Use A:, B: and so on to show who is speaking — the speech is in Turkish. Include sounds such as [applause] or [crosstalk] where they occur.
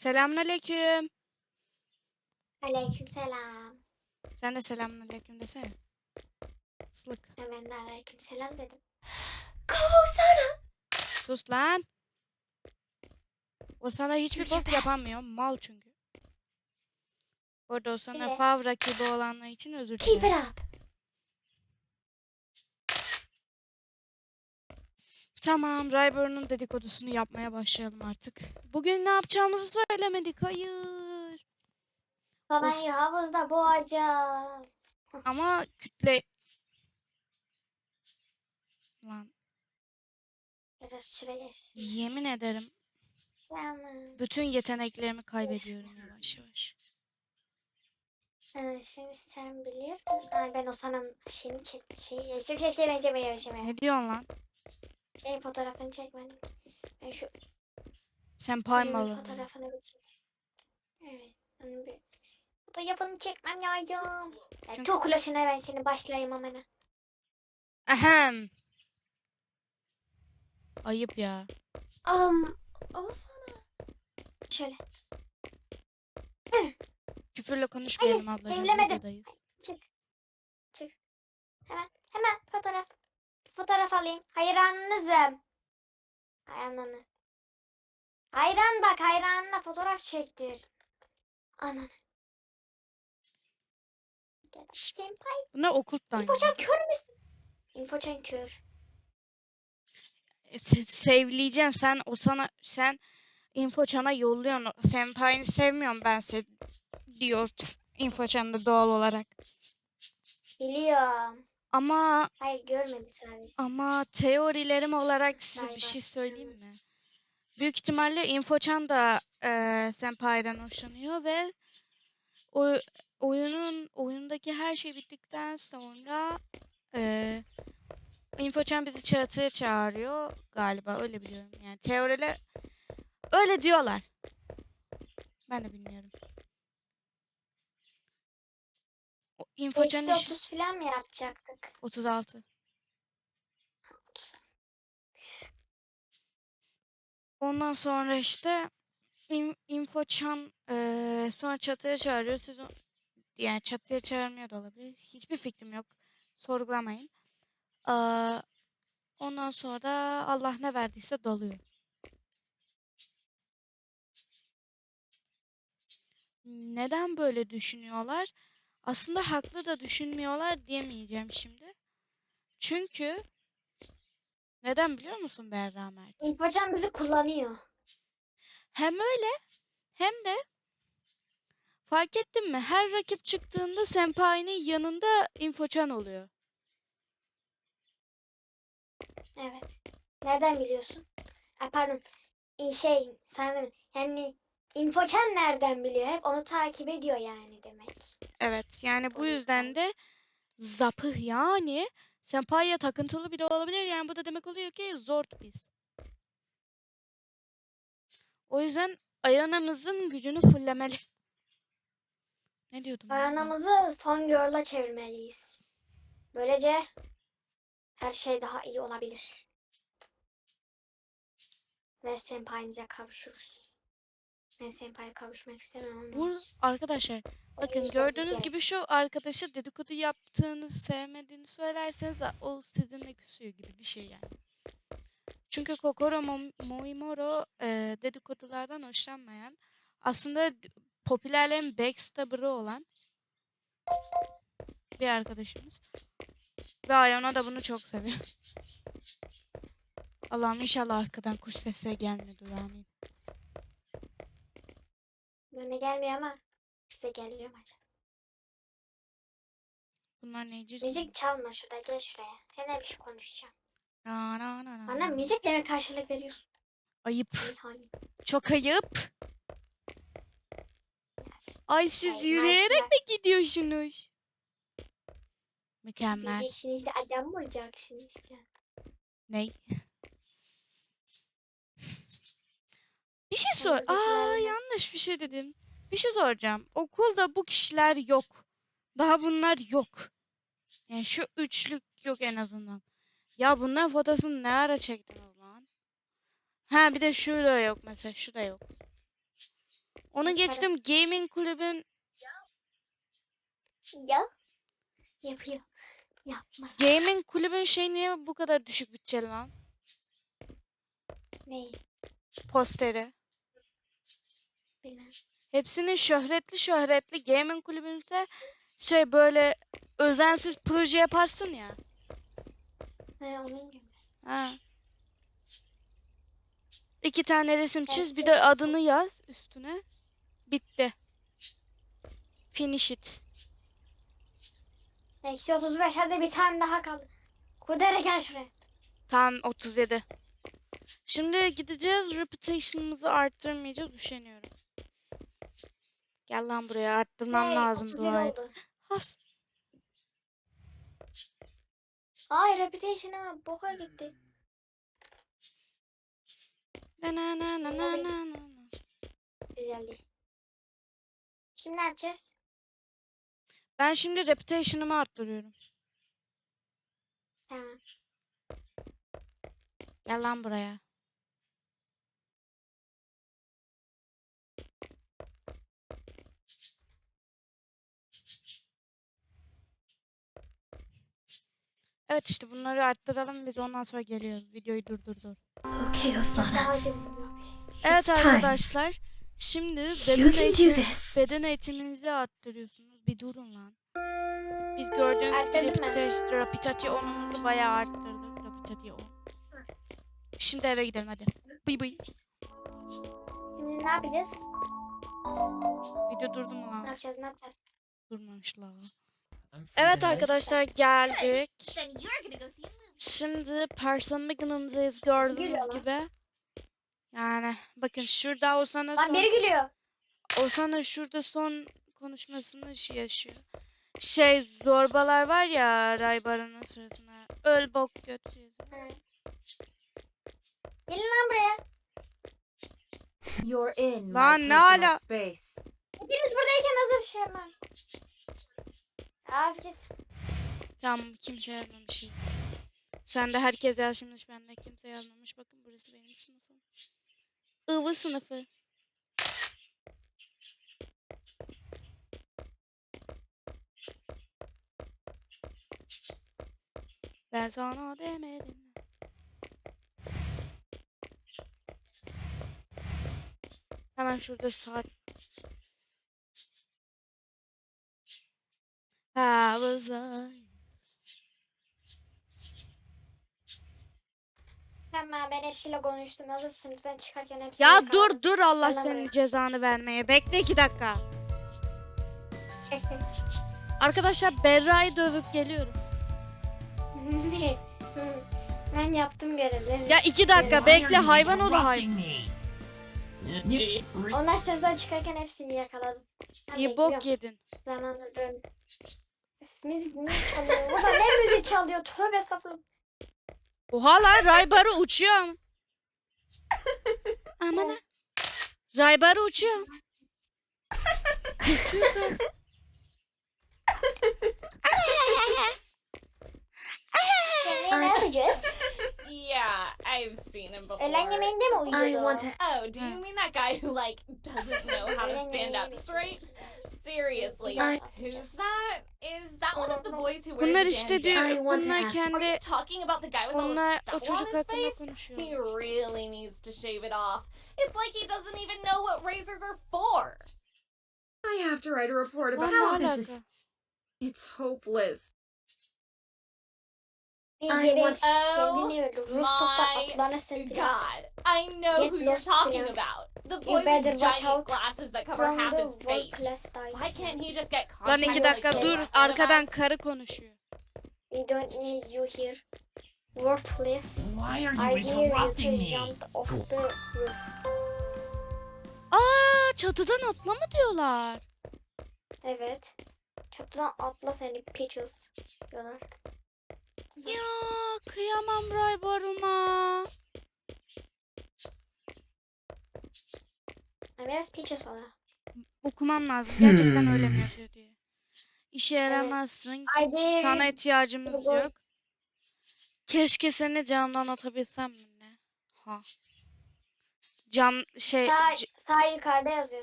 A: Selamünaleyküm.
B: Aleykümselam.
A: Sen de selamünaleyküm desene. Islık.
B: Hemen de aleykümselam dedim. Kovsana.
A: Sus lan. O sana hiçbir bok
B: Yürümez.
A: yapamıyor. Mal çünkü. Orada o sana
B: Evet.
A: fav rakibi olanlar için özür
B: Keep it
A: dilerim.
B: up.
A: Tamam, Ryburn'un dedikodusunu yapmaya başlayalım artık. Bugün ne yapacağımızı söylemedik. Hayır.
B: Babayı havuzda boğacağız.
A: Ama kütle... Lan
B: Biraz süre geçsin.
A: yemin ederim
B: Tamam.
A: bütün yeteneklerimi kaybediyorum yavaş yavaş.
B: Ee, şimdi sen bilir. Ay ben o sana şeyini çek. Şeyi şey şey şey şey şey şey
A: Ne diyorsun lan?
B: Şey fotoğrafını çekmedim. Ben şu
A: Senpai
B: şeyin
A: malı.
B: fotoğrafını bir çek. Evet. Onu bir fotoğrafını çekmem lazım. Ya,
A: Çünkü-
B: ben seni başlayayım hemen.
A: Ahem. Ayıp ya.
B: Um, o sana. Şöyle.
A: Küfürle konuşmayalım
B: Hayır,
A: ablacığım. Videodayız.
B: Çık. Çık. Hemen. Hemen fotoğraf. Fotoğraf alayım. Hayranınızım. Hayranını. Hayran bak hayranına fotoğraf çektir. Ananı. Gel. Senpai.
A: Bu ne okulttan ya?
B: İnfoçan kör müsün? İnfoçan kör.
A: E, se- Sevleyeceksin sen o sana sen infoçana yolluyorsun. Senpai'ni sevmiyorum ben seni diyor infoçan da doğal olarak.
B: Biliyorum.
A: Ama
B: Hayır görmedi sadece.
A: ama teorilerim olarak size bir
B: Galiba,
A: şey söyleyeyim mi? Büyük ihtimalle infoçan da e, Senpai'den hoşlanıyor ve o oyunun oyundaki her şey bittikten sonra e, infoçan bizi çatıya çağırıyor galiba öyle biliyorum yani teoriler öyle diyorlar. Ben de bilmiyorum. O infoçan
B: Eksi
A: işi
B: 30 falan mı yapacaktık?
A: 36.
B: 30.
A: Ondan sonra işte in, infoçan eee sonra çatıya çağırıyor. Siz o- yani çatıya çağırmıyor da olabilir. Hiçbir fikrim yok. Sorgulamayın. Aa, ondan sonra Allah ne verdiyse dalıyor. Neden böyle düşünüyorlar? Aslında haklı da düşünmüyorlar diyemeyeceğim şimdi. Çünkü neden biliyor musun Berra Mert?
B: İnfoçan bizi kullanıyor.
A: Hem öyle hem de fark ettin mi? Her rakip çıktığında Senpai'nin yanında infoçan oluyor.
B: Evet. Nereden biliyorsun? Ay pardon. İyi şey sanırım. Yani infoçan nereden biliyor? Hep onu takip ediyor yani demek.
A: Evet yani bu yüzden de zapıh yani Senpai'ye takıntılı biri olabilir. Yani bu da demek oluyor ki zort biz. O yüzden Ayana'mızın gücünü fullemeli. Ne diyordum ben ya?
B: Paranamızı fangirl'a çevirmeliyiz. Böylece her şey daha iyi olabilir. Ve senpai'mize kavuşuruz. Ben senpai'ye kavuşmak ama
A: Bu arkadaşlar bakın gördüğünüz gibi şu arkadaşa dedikodu yaptığını sevmediğini söylerseniz o sizinle küsüyor gibi bir şey yani. Çünkü Kokoro Mo- Moimoro e, dedikodulardan hoşlanmayan aslında popülerlerin backstabber'ı olan bir arkadaşımız. Ve Ayana da bunu çok seviyor. [laughs] Allah'ım inşallah arkadan kuş sesleri gelmiyordur amin.
B: Bana gelmiyor ama size geliyor mu acaba?
A: Bunlar neyci?
B: Müzik çalma şurada gel şuraya. Seninle bir şey konuşacağım.
A: Na, na, na, na,
B: Bana
A: na.
B: müzikle mi karşılık veriyorsun?
A: Ayıp. Çok ayıp. Ay siz
B: Ay,
A: yürüyerek
B: maşallah.
A: mi gidiyorsunuz? Mükemmel.
B: Diyeceksiniz de adam mı olacaksınız falan.
A: Ney? Bir şey sor. Aa yanlış bir şey dedim. Bir şey soracağım. Okulda bu kişiler yok. Daha bunlar yok. Yani şu üçlük yok en azından. Ya bunların fotosunu ne ara çektiniz lan? Ha bir de şu da yok mesela. Şu da yok. Onu geçtim gaming kulübün
B: Ya. Yapıyor. Yapmaz.
A: gaming kulübün şey niye bu kadar düşük bütçeli lan?
B: Neyi?
A: Posteri. Hepsinin şöhretli şöhretli gaming kulübünde şey böyle özensiz proje yaparsın ya.
B: He onun gibi.
A: Ha. İki tane resim çiz bir de adını yaz üstüne. Bitti. Finish it.
B: Eksi 35 hadi bir tane daha kaldı. Kudere gel şuraya.
A: Tam 37. Şimdi gideceğiz. Reputation'ımızı arttırmayacağız. Üşeniyorum. Gel lan buraya arttırmam
B: Hey,
A: lazım
B: 37
A: burayı.
B: oldu.
A: Has.
B: Ay reputation ama boka gitti.
A: Na na na na na na na.
B: Güzel değil. Şimdi ne yapacağız?
A: Ben şimdi reputation'ımı arttırıyorum.
B: Tamam.
A: Gel lan buraya. Evet işte bunları arttıralım biz ondan sonra geliyoruz. Videoyu durdur dur.
C: Okay.
A: Evet arkadaşlar. Şimdi beden eğitim, beden eğitiminizi arttırıyorsunuz. Bir durun lan. Biz gördüğünüz gibi? Rapitati, Rapitati 10'umuzu bayağı arttırdık. Rapitati 10. Şimdi eve gidelim hadi. Bıy bıy.
B: Şimdi ne yapacağız?
A: Video durdu mu
B: Ne
A: lan?
B: yapacağız? Ne yapacağız?
A: Durmamışlar. Evet arkadaşlar geldik. [laughs] Şimdi Persamiga'nındayız gördüğünüz
B: Gülüyor lan.
A: gibi. Yani bakın şurada Osana
B: Lan
A: son,
B: biri gülüyor.
A: Osana şurada son konuşmasını şey yaşıyor. Şey zorbalar var ya Raybara'nın sırasında. Öl bok göt yazıyor.
B: He. Gelin lan buraya.
D: You're in
A: Lan ne ala-
D: space.
B: Hepiniz buradayken hazır şey yapmam. Abi git.
A: Tamam kimse yazmamış. Sen de herkes yazmış ben de kimse yazmamış. Bakın burası benim sınıfım. Ivı sınıfı. Ben sana demedim. Hemen şurada saat. Ha, was I?
B: Tamam ben hepsiyle konuştum. Hazır sınıftan çıkarken hepsiyle
A: Ya
B: kaldım.
A: dur dur Allah
B: Yalan
A: senin
B: buraya.
A: cezanı vermeye. Bekle iki dakika. [laughs] Arkadaşlar Berra'yı dövüp geliyorum.
B: Ne? ben yaptım görevleri.
A: Ya iki dakika bekle hayvan oğlu hayvan.
B: Onlar sınıftan çıkarken hepsini yakaladım. Ben
A: İyi
B: bekliyorum.
A: bok yedin.
B: Zamanla dön. Müzik ne çalıyor? Burada ne müzik çalıyor? Tövbe estağfurullah.
A: Oha lan Raybarı uçuyor ama. Aman ha. Raybarı uçuyor. uçuyor kız.
B: Şimdi ne yapacağız?
E: Yeah, I've seen him before.
B: Öğlen yemeğinde mi
C: I
B: uyuyor?
C: want to.
E: Oh, do you mean that guy who like doesn't know stand
B: yemeğinde
E: up straight? Seriously,
B: Yes.
E: who's that? Is that one of the boys who wears
A: Bunlar
E: a
A: işte diyor.
C: I want to
A: Bunlar
C: ask-
E: Are you
A: kendi
E: talking about the guy with all
A: onlar
E: the
A: o
E: stubble on
A: çocuk
E: his
A: hakkında
E: face? He
A: konuşuyor.
E: really needs to shave it off. It's like he doesn't even know what razors are for.
D: I have to write a report about
A: Lan ne
D: how this
A: alaka?
D: is. It's hopeless.
B: Bir
C: I
B: geber.
C: want-
B: Kendini öldür. Rooftop'ta atlanırsın filan.
E: God, I know
B: Get
E: who you're talking
B: Leon.
E: about. The
B: You
E: boy
B: better
E: with
B: watch
E: giant
B: out
E: glasses that cover
B: From
E: half his face. Why can't he just get
A: Lan iki dakika dur. Arkadan karı konuşuyor.
B: We don't need you here. Worthless.
F: Why are
B: I
F: you
B: you to
F: interrupting me?
B: jump off the roof.
A: Aa çatıdan atla mı diyorlar?
B: Evet. Çatıdan atla seni pitches diyorlar.
A: Ya kıyamam Raybar'ıma.
B: Yani biraz pitches ona.
A: Okumam lazım. Gerçekten öyle mi
D: Hmm.
A: yazıyor diye. İşe yaramazsın.
B: I dare
A: Sana ihtiyacımız
B: Go-
A: yok. Keşke seni camdan atabilsem mi ne? Ha. Cam şey
B: Sağ,
A: c-
B: sağ yukarıda yazıyor.